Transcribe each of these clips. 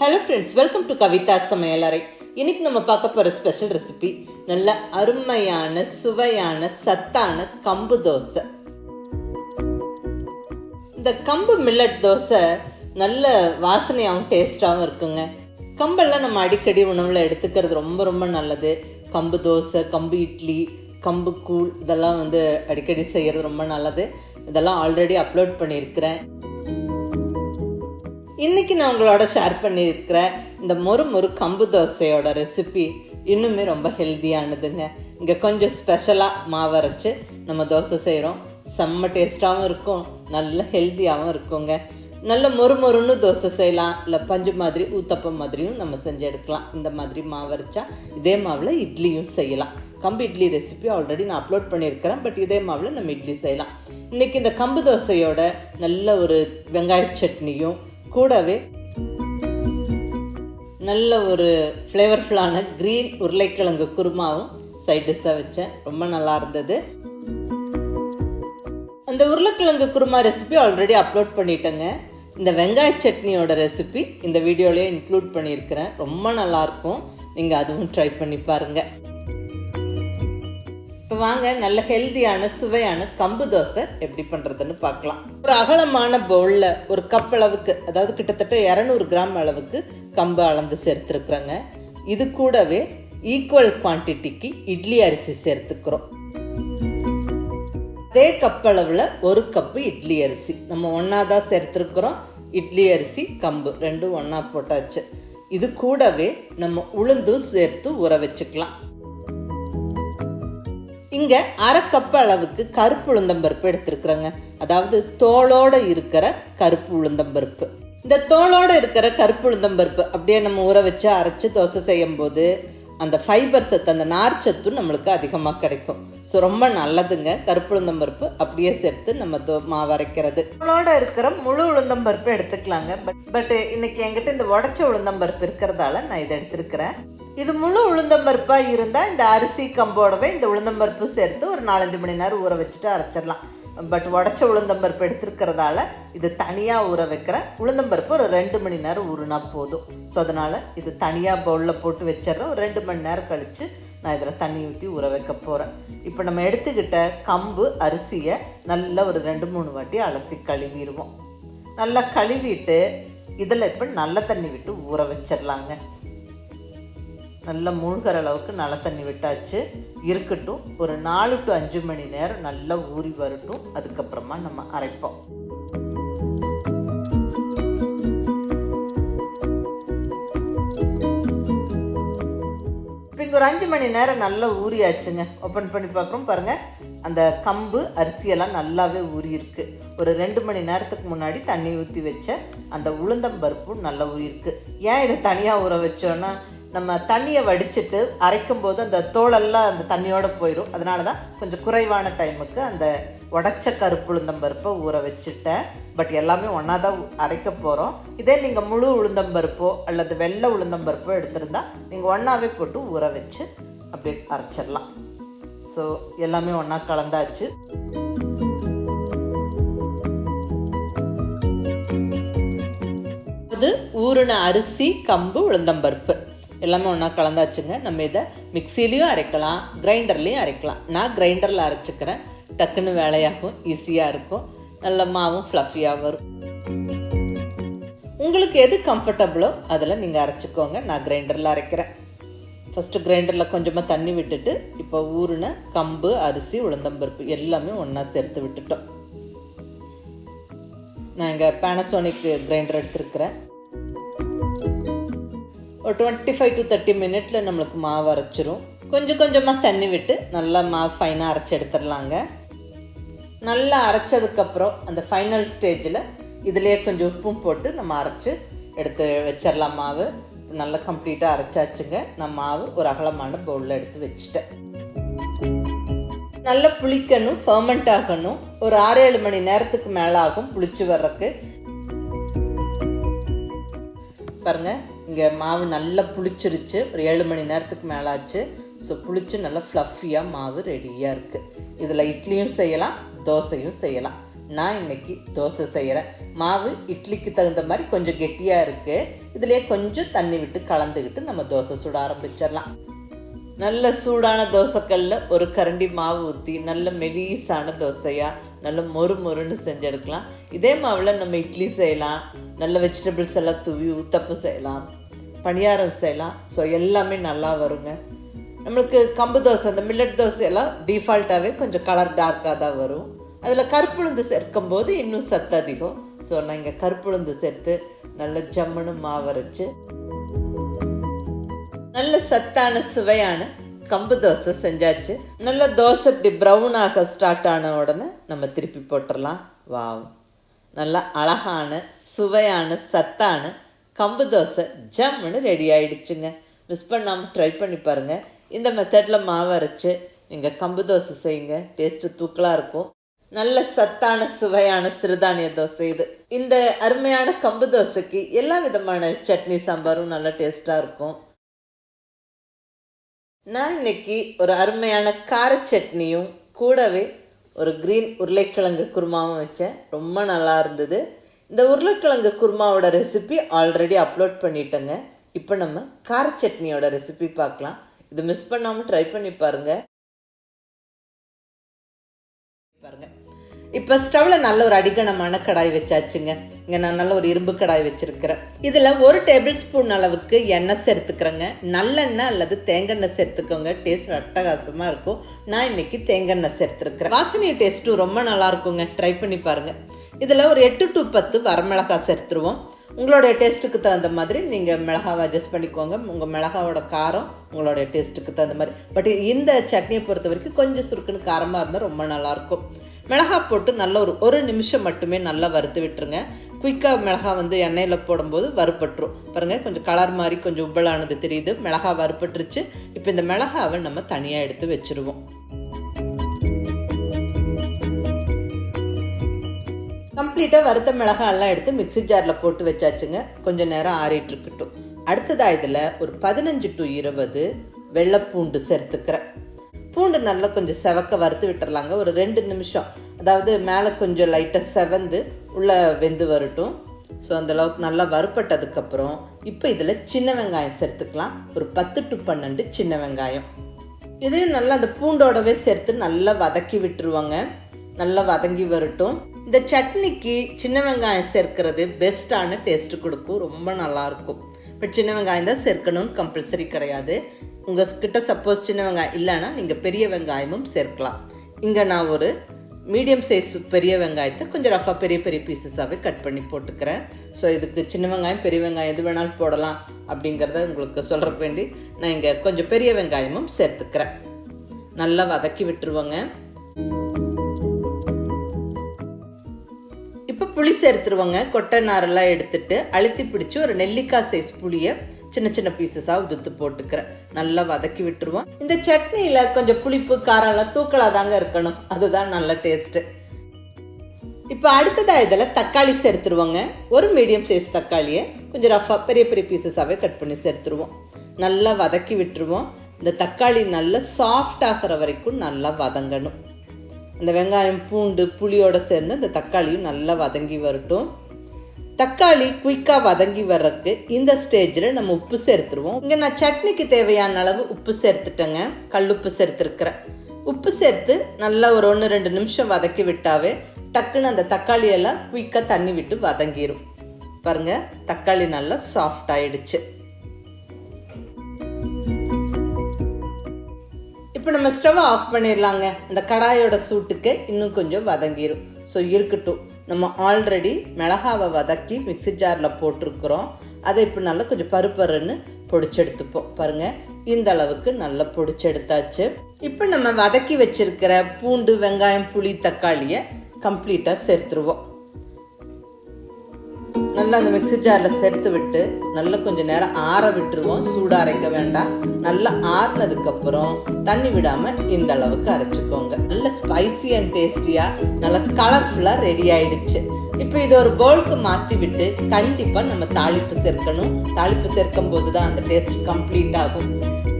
Hello friends welcome to Kavitha சமையலறை இன்னைக்கு நம்ம பார்க்க போகிற ஸ்பெஷல் ரெசிபி நல்ல அருமையான சுவையான சத்தான கம்பு தோசை. இந்த கம்பு மில்லட் தோசை நல்ல வாசனையாகவும் டேஸ்டாகவும் இருக்குங்க. கம்பெல்லாம் நம்ம அடிக்கடி உணவில் எடுத்துக்கிறது ரொம்ப ரொம்ப நல்லது. கம்பு தோசை கம்பு இட்லி கம்பு கூழ் இதெல்லாம் வந்து அடிக்கடி செய்கிறது ரொம்ப நல்லது. இதெல்லாம் ஆல்ரெடி அப்லோட் பண்ணியிருக்கிறேன். இன்றைக்கி நான் உங்களோட ஷேர் பண்ணியிருக்கிற இந்த மொறு மொறு கம்பு தோசையோட ரெசிபி இன்னுமே ரொம்ப ஹெல்த்தியானதுங்க இங்கே கொஞ்சம் ஸ்பெஷலாக மாவு நம்ம தோசை செய்கிறோம் செம்ம டேஸ்ட்டாகவும் இருக்கும். நல்ல ஹெல்த்தியாகவும் இருக்குங்க. நல்ல மொறு மொறுன்னு தோசை செய்யலாம். இல்லை பஞ்சு மாதிரி ஊத்தப்பம் மாதிரியும் நம்ம செஞ்சு எடுக்கலாம். இந்த மாதிரி மாவு அரைச்சா இதே மாவில் இட்லியும் செய்யலாம். கம்பு இட்லி ரெசிபி ஆல்ரெடி நான் அப்லோட் பண்ணியிருக்கிறேன். பட் இதே மாவில் நம்ம இட்லி செய்யலாம். இன்றைக்கி இந்த கம்பு தோசையோட நல்ல ஒரு வெங்காய சட்னியும் கூடவே நல்ல ஒரு ஃப்ளேவர்ஃபுல்லான க்ரீன் உருளைக்கிழங்கு குருமாவும் சைட் டிஷ்ஷாக வச்சேன். ரொம்ப நல்லா இருந்தது. அந்த உருளைக்கிழங்கு குருமா ரெசிபி ஆல்ரெடி அப்லோட் பண்ணிட்டேங்க. இந்த வெங்காய சட்னியோட ரெசிபி இந்த வீடியோலேயே இன்க்ளூட் பண்ணியிருக்கிறேன். ரொம்ப நல்லாயிருக்கும் நீங்கள் அதுவும் ட்ரை பண்ணி பாருங்கள் இப்போ வாங்க நல்ல ஹெல்தியான சுவையான கம்பு தோசை எப்படி பண்ணுறதுன்னு பார்க்கலாம். ஒரு அகலமான பவுலில் ஒரு கப் அளவுக்கு அதாவது கிட்டத்தட்ட இரநூறு கிராம் அளவுக்கு கம்பு அளந்து சேர்த்துருக்குறேங்க. இது கூடவே ஈக்குவல் குவான்டிட்டிக்கு இட்லி அரிசி சேர்த்துக்கிறோம். அதே கப் அளவில் ஒரு கப்பு இட்லி அரிசி. நம்ம ஒன்றா தான் சேர்த்துருக்குறோம். இட்லி அரிசி கம்பு ரெண்டும் ஒன்றா போட்டாச்சு. இது கூடவே நம்ம உளுந்தும் சேர்த்து ஊற வச்சுக்கலாம். இங்கே அரை அளவுக்கு கருப்பு உளுந்தம்பருப்பு எடுத்திருக்கிறேங்க. அதாவது தோலோட இருக்கிற கருப்பு உளுந்தம்பருப்பு. இந்த தோலோட இருக்கிற கருப்பு உளுந்தம்பருப்பு அப்படியே நம்ம ஊற வச்சு அரைச்சு தோசை செய்யும் போது அந்த ஃபைபர் சத்து அந்த நார் சத்தும் நம்மளுக்கு அதிகமாக கிடைக்கும். ஸோ ரொம்ப நல்லதுங்க. கருப்பு உளுந்தம்பருப்பு அப்படியே சேர்த்து நம்ம தோ மாவு அரைக்கிறது. தோலோட இருக்கிற முழு உளுந்தம்பருப்பு எடுத்துக்கலாங்க. பட் பட் இன்னைக்கு என்கிட்ட இந்த உடச்ச உளுந்தம்பருப்பு இருக்கிறதால நான் இதை எடுத்திருக்கிறேன். இது முழு உளுந்தம்பருப்பாக இருந்தால் இந்த அரிசி கம்போடவே இந்த உளுந்தம்பருப்பு சேர்த்து ஒரு நாலஞ்சு மணி நேரம் ஊற வச்சுட்டு அரைச்சிடலாம். பட் உடச்ச உளுந்தம்பருப்பு எடுத்துருக்கிறதால இது தனியாக ஊற வைக்கிறேன் உளுந்தம்பருப்பு ஒரு ரெண்டு மணி நேரம் ஊறுனா போதும். ஸோ அதனால் இது தனியாக பவுலில் போட்டு வச்சிடுறேன் ஒரு ரெண்டு மணி நேரம் கழித்து நான் இதில் தண்ணி ஊற்றி ஊற வைக்க போகிறேன் இப்போ நம்ம எடுத்துக்கிட்ட கம்பு அரிசியை நல்லா ஒரு ரெண்டு மூணு வாட்டி அலசி கழுவிடுவோம். நல்லா கழுவிட்டு இதில் இப்போ நல்ல தண்ணி விட்டு ஊற வச்சிடலாங்க. நல்லா மூழ்கிற அளவுக்கு நல்ல தண்ணி விட்டாச்சு. இருக்கட்டும் ஒரு நாலு டு அஞ்சு மணி நேரம் நல்லா ஊறி வரட்டும். அதுக்கப்புறமா நம்ம அரைப்போம். இப்போ இங்கே ஒரு அஞ்சு மணி நேரம் நல்லா ஊறியாச்சுங்க. ஓப்பன் பண்ணி பார்க்குறோம் பாருங்கள் அந்த கம்பு அரிசியெல்லாம் நல்லாவே ஊறியிருக்கு. ஒரு ரெண்டு மணி நேரத்துக்கு முன்னாடி தண்ணி ஊற்றி வச்ச அந்த உளுந்தம் பருப்பும் நல்லா ஊறியிருக்கு. ஏன் இதை தனியாக ஊற வச்சோன்னா நம்ம தண்ணியை வடிச்சிட்டு அரைக்கும் போது அந்த தோலெல்லாம் அந்த தண்ணியோடு போயிடும் அதனால தான் கொஞ்சம் குறைவான டைமுக்கு அந்த உடச்ச கருப்பு உளுந்தம்பருப்பை ஊற வச்சுட்டேன். பட் எல்லாமே ஒன்றா தான் அரைக்க போகிறோம் இதே நீங்கள் முழு உளுந்தம்பருப்போ அல்லது வெள்ளை உளுந்தம்பருப்போ எடுத்திருந்தா நீங்கள் ஒன்றாவே போட்டு ஊற வச்சு அப்படியே அரைச்சிடலாம். ஸோ எல்லாமே ஒன்றா கலந்தாச்சு. அது ஊறின அரிசி கம்பு உளுந்தம்பருப்பு எல்லாமே ஒன்றா கலந்தாச்சுங்க. நம்ம இதை மிக்சிலையும் அரைக்கலாம் கிரைண்டர்லேயும் அரைக்கலாம். நான் கிரைண்டரில் அரைச்சிக்கிறேன். டக்குன்னு வேலையாகும் ஈஸியாக இருக்கும். நல்ல மாவும் ஃப்ளஃபியாக வரும். உங்களுக்கு எது கம்ஃபர்டபுளோ அதில் நீங்கள் அரைச்சிக்கோங்க. நான் கிரைண்டரில் அரைக்கிறேன். ஃபஸ்ட்டு கிரைண்டரில் கொஞ்சமாக தண்ணி விட்டுட்டு இப்போ ஊறின கம்பு அரிசி உளுந்தம்பருப்பு எல்லாமே ஒன்றா சேர்த்து விட்டுட்டோம். நான் இங்கே பேனசோனிக் கிரைண்டர் எடுத்துருக்கிறேன். ஒரு டுவெண்ட்டி ஃபைவ் டு தேர்ட்டி மினிட்ல நம்மளுக்கு மாவு அரைச்சிரும். கொஞ்சம் கொஞ்சமாக தண்ணி விட்டு நல்லா மாவு ஃபைனாக அரைச்சி எடுத்துடலாங்க. நல்லா அரைச்சதுக்கப்புறம் அந்த ஃபைனல் ஸ்டேஜில் இதுலேயே கொஞ்சம் உப்பும் போட்டு நம்ம அரைச்சி எடுத்து வச்சிடலாம் மாவு. நல்லா கம்ப்ளீட்டாக அரைச்சாச்சுங்க. நான் மாவு ஒரு அகலமான பவுலில் எடுத்து வச்சுட்டேன். நல்லா புளிக்கணும் ஃபர்மெண்ட் ஆகணும். ஒரு ஆறு ஏழு மணி நேரத்துக்கு மேலே ஆகும் புளிச்சு வர்றதுக்கு. பாருங்கள் இங்கே மாவு நல்லா புளிச்சிருச்சு. ஒரு ஏழு மணி நேரத்துக்கு மேலே ஆச்சு ஸோ புளிச்சு நல்லா ஃப்ளஃபியாக மாவு ரெடியாக இருக்குது இதில் இட்லியும் செய்யலாம் தோசையும் செய்யலாம். நான் இன்னைக்கு தோசை செய்கிறேன் மாவு இட்லிக்கு தகுந்த மாதிரி கொஞ்சம் கெட்டியாக இருக்குது இதுலேயே கொஞ்சம் தண்ணி விட்டு கலந்துக்கிட்டு நம்ம தோசை சுட ஆரம்பிச்சிடலாம். நல்ல சூடான தோசைக்கல்ல ஒரு கரண்டி மாவு ஊற்றி நல்ல மெலிசான தோசையாக நல்ல மொறு மொறுன்னு செஞ்செடுக்கலாம். இதே மாவில் நம்ம இட்லி செய்யலாம். நல்ல வெஜிடபிள்ஸ் எல்லாம் தூவி ஊத்தப்பம் செய்யலாம். பணியாரம் செய்யலாம். ஸோ எல்லாமே நல்லா வருங்க. நம்மளுக்கு கம்பு தோசை அந்த மில்லட் தோசை எல்லாம் டிஃபால்ட்டாகவே கொஞ்சம் கலர் டார்க்காக தான் வரும். அதில் கருப்புளுந்து சேர்க்கும் போது இன்னும் சத்து அதிகம். ஸோ நான் இங்கே கருப்புளுந்து சேர்த்து நல்ல ஜம்முன்னு மாவரைச்சு நல்ல சத்தான சுவையான கம்பு தோசை செஞ்சாச்சு. நல்ல தோசை இப்படி ப்ரௌன் ஆக ஸ்டார்ட் ஆன உடனே நம்ம திருப்பி போட்டுடலாம் வாவ் நல்ல அழகான சுவையான சத்தான கம்பு தோசை ஜம்முன்னு ரெடி ஆயிடுச்சுங்க. மிஸ் பண்ணாமல் ட்ரை பண்ணி பாருங்கள் இந்த மெத்தடில் மாவு அரைச்சி நீங்கள் கம்பு தோசை செய்யுங்க. டேஸ்ட்டு தூக்கலாக இருக்கும். நல்ல சத்தான சுவையான சிறுதானிய தோசை இது. இந்த அருமையான கம்பு தோசைக்கு எல்லா விதமான சட்னி சாம்பாரும் நல்லா டேஸ்ட்டாக இருக்கும். நான் இன்னைக்கு ஒரு அருமையான கார சட்னியும் கூடவே ஒரு க்ரீன் உருளைக்கிழங்கு குருமாவும் வச்சேன். ரொம்ப நல்லா இருந்தது. இந்த உருளைக்கிழங்கு குருமாவோட ரெசிபி ஆல்ரெடி அப்லோட் பண்ணிட்டேங்க. இப்போ நம்ம கார சட்னியோட ரெசிபி பார்க்கலாம். இது மிஸ் பண்ணாமல் ட்ரை பண்ணி பாருங்கள் பாருங்க. இப்போ ஸ்டவ்வில் நல்ல ஒரு அடிகனமான கடாய் வச்சாச்சுங்க. இங்கே நான் நல்ல ஒரு இரும்பு கடாய் வச்சுருக்கிறேன். இதில் ஒரு டேபிள் ஸ்பூன் அளவுக்கு எண்ணெய் சேர்த்துக்கிறேங்க. நல்லெண்ணெய் அல்லது தேங்காய் சேர்த்துக்கோங்க. டேஸ்ட் அட்டகாசமாக இருக்கும். நான் இன்னைக்கு தேங்காய் சேர்த்துருக்குறேன். வாசனை டேஸ்ட்டும் ரொம்ப நல்லா இருக்குங்க. ட்ரை பண்ணி பாருங்கள் இதில் ஒரு எட்டு டு பத்து வரமிளகாய் சேர்த்துருவோம். உங்களுடைய டேஸ்ட்டுக்கு தகுந்த மாதிரி நீங்கள் மிளகாவை அட்ஜஸ்ட் பண்ணிக்கோங்க. உங்கள் மிளகாவோட காரம் உங்களுடைய டேஸ்ட்டுக்கு தகுந்த மாதிரி. பட் இந்த சட்னியை பொறுத்த வரைக்கும் கொஞ்சம் சுருக்குன்னு காரமாக இருந்தால் ரொம்ப நல்லாயிருக்கும். மிளகா போட்டு நல்ல ஒரு ஒரு நிமிஷம் மட்டுமே நல்லா வறுத்து விட்டுருங்க. குயிக்காக மிளகா வந்து எண்ணெயில் போடும்போது வறுப்பட்டுரும் பாருங்கள் கொஞ்சம் கலர் மாதிரி கொஞ்சம் உப்பலானது தெரியுது. மிளகா வறுப்பட்டுருச்சு இப்போ இந்த மிளகாவை நம்ம தனியாக எடுத்து வச்சுருவோம். கம்ப்ளீட்டாக வறுத்த மிளகாய் எல்லாம் எடுத்து மிக்ஸி ஜாரில் போட்டு வச்சாச்சுங்க. கொஞ்சம் நேரம் ஆறிட்டு இருக்கட்டும் அடுத்ததாக இதில் ஒரு பதினஞ்சு டு இருபது வெள்ளைப்பூண்டு சேர்த்துக்கிறேன். பூண்டு நல்லா கொஞ்சம் செவக்க வறுத்து விட்டுறலாங்க. ஒரு ரெண்டு நிமிஷம். அதாவது மேலே கொஞ்சம் லைட்டாக செவந்து உள்ளே வெந்து வரட்டும். ஸோ அந்தளவுக்கு நல்லா வறுப்பட்டதுக்கப்புறம் இப்போ இதில் சின்ன வெங்காயம் சேர்த்துக்கலாம். ஒரு பத்து டு பன்னெண்டு சின்ன வெங்காயம். இதையும் நல்லா அந்த பூண்டோடவே சேர்த்து நல்லா வதக்கி விட்டுருவாங்க. நல்லா வதங்கி வரட்டும். இந்த சட்னிக்கு சின்ன வெங்காயம் சேர்க்கிறது பெஸ்ட்டான டேஸ்ட்டு கொடுக்கும். ரொம்ப நல்லாயிருக்கும். இப்போ சின்ன வெங்காயம் தான் சேர்க்கணும்னு கம்பல்சரி கிடையாது. உங்கள் கிட்ட சப்போஸ் சின்ன வெங்காயம் இல்லைன்னா நீங்கள் பெரிய வெங்காயமும் சேர்க்கலாம். இங்கே நான் ஒரு மீடியம் சைஸ் பெரிய வெங்காயத்தை கொஞ்சம் ரஃபாக பெரிய பெரிய பீசஸாகவே கட் பண்ணி போட்டுக்கிறேன். ஸோ இதுக்கு சின்ன வெங்காயம் பெரிய வெங்காயம் எது வேணாலும் போடலாம் அப்படிங்கிறத உங்களுக்கு சொல்கிற வேண்டி நான் இங்கே கொஞ்சம் பெரிய வெங்காயமும் சேர்த்துக்கிறேன். நல்லா வதக்கி விட்டுருவோங்க. புளி சேர்த்துருவோங்க கொட்டை நாரெல்லாம் எடுத்துட்டு அழுத்தி பிடிச்சி ஒரு நெல்லிக்காய் சைஸ் புளியை சின்ன சின்ன பீசஸாக உதுத்து போட்டுக்கிறேன். நல்லா வதக்கி விட்டுருவோம். இந்த சட்னியில் கொஞ்சம் புளிப்பு காரம்லாம் தூக்கலாக தாங்க இருக்கணும். அதுதான் நல்ல டேஸ்ட்டு இப்போ அடுத்ததாக இதில் தக்காளி சேர்த்துருவோங்க ஒரு மீடியம் சைஸ் தக்காளியை கொஞ்சம் ரஃபாக பெரிய பெரிய பீசஸாகவே கட் பண்ணி சேர்த்துருவோம் நல்லா வதக்கி விட்டுருவோம். இந்த தக்காளி நல்லா சாஃப்ட் ஆகிற வரைக்கும் நல்லா வதங்கணும். இந்த வெங்காயம் பூண்டு புளியோடு சேர்ந்து இந்த தக்காளியும் நல்லா வதங்கி வரட்டும். தக்காளி குயிக்காக வதங்கி வர்றதுக்கு இந்த ஸ்டேஜில் நம்ம உப்பு சேர்த்துருவோம். இங்கே நான் சட்னிக்கு தேவையான அளவு உப்பு சேர்த்துட்டேங்க. கல் உப்பு சேர்த்துருக்குறேன். உப்பு சேர்த்து நல்லா ஒரு ஒன்று ரெண்டு நிமிஷம் வதக்கி விட்டாவே டக்குன்னு அந்த தக்காளியெல்லாம் குயிக்காக தண்ணி விட்டு வதங்கிடும் பாருங்கள் தக்காளி நல்லா சாஃப்ட் ஆயிடுச்சு. இப்போ நம்ம ஸ்டவ் ஆஃப் பண்ணிடலாங்க. அந்த கடாயோட சூட்டுக்கு இன்னும் கொஞ்சம் வதங்கிடும் ஸோ இருக்கட்டும். நம்ம ஆல்ரெடி மிளகாவை வதக்கி மிக்ஸி ஜாரில் போட்டிருக்கிறோம். அதை இப்போ நல்லா கொஞ்சம் பருப்பருன்னு பொடிச்செடுத்துப்போம். பாருங்கள் இந்த அளவுக்கு நல்லா பொடிச்செடுத்தாச்சு. இப்போ நம்ம வதக்கி வச்சிருக்கிற பூண்டு வெங்காயம் புளி தக்காளியை கம்ப்ளீட்டாக சேர்த்துருவோம். நல்லா அந்த மிக்ஸி ஜாரில் சேர்த்து விட்டு நல்லா கொஞ்சம் நேரம் ஆற விட்டுருவோம். சூடாக அரைக்க வேண்டாம். நல்லா ஆறினதுக்கப்புறம் தண்ணி விடாமல் இந்த அளவுக்கு அரைச்சிக்கோங்க. நல்ல ஸ்பைசி அண்ட் டேஸ்டியாக நல்லா கலர்ஃபுல்லாக ரெடி ஆயிடுச்சு. இப்போ இது ஒரு பவுலுக்கு மாற்றி விட்டு கண்டிப்பாக நம்ம தாளிப்பு சேர்க்கணும். தாளிப்பு சேர்க்கும் போது தான் அந்த டேஸ்ட் கம்ப்ளீட் ஆகும்.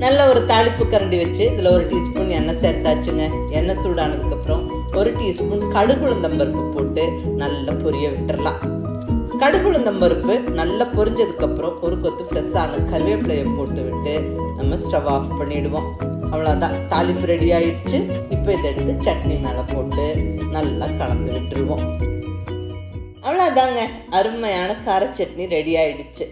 நல்ல ஒரு தாளிப்பு கரண்டி வச்சு இதில் ஒரு டீஸ்பூன் எண்ணெய் சேர்த்தாச்சுங்க. எண்ணெய் சூடானதுக்கப்புறம் ஒரு டீஸ்பூன் கடுகு உளுந்தம்பருப்பு போட்டு நல்லா பொரிய விட்டுறலாம். கடுகு உளுந்தம்பருப்பு நல்லா பொரிஞ்சதுக்கப்புறம் ஒரு கொத்து ஃப்ரெஷ்ஷான கருவேப்பிலையை போட்டு விட்டு நம்ம ஸ்டவ் ஆஃப் பண்ணிடுவோம். அவ்வளோதான் தாளிப்பு ரெடி ஆயிடுச்சு இப்போ இதை எடுத்து சட்னி மேலே போட்டு நல்லா கலந்து விட்டுருவோம். அவ்வளோதாங்க அருமையான கார சட்னி ரெடி ஆயிடுச்சு.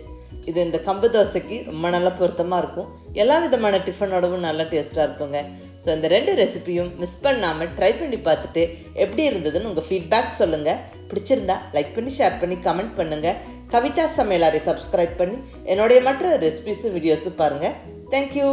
இது இந்த கம்பு தோசைக்கு ரொம்ப நல்லா பொருத்தமாக இருக்கும். எல்லா விதமான டிஃபனோடவும் நல்லா டேஸ்ட்டாக இருக்குங்க. ஸோ இந்த ரெண்டு ரெசிபியும் மிஸ் பண்ணாமல் ட்ரை பண்ணி பார்த்துட்டு எப்படி இருந்ததுன்னு உங்கள் ஃபீட்பேக் சொல்லுங்கள் பிடிச்சிருந்தா லைக் பண்ணி ஷேர் பண்ணி கமெண்ட் பண்ணுங்கள் கவிதா சமையலாரை சப்ஸ்கிரைப் பண்ணி என்னுடைய மற்ற ரெசிபிஸும் வீடியோஸும் பாருங்கள் தேங்க்யூ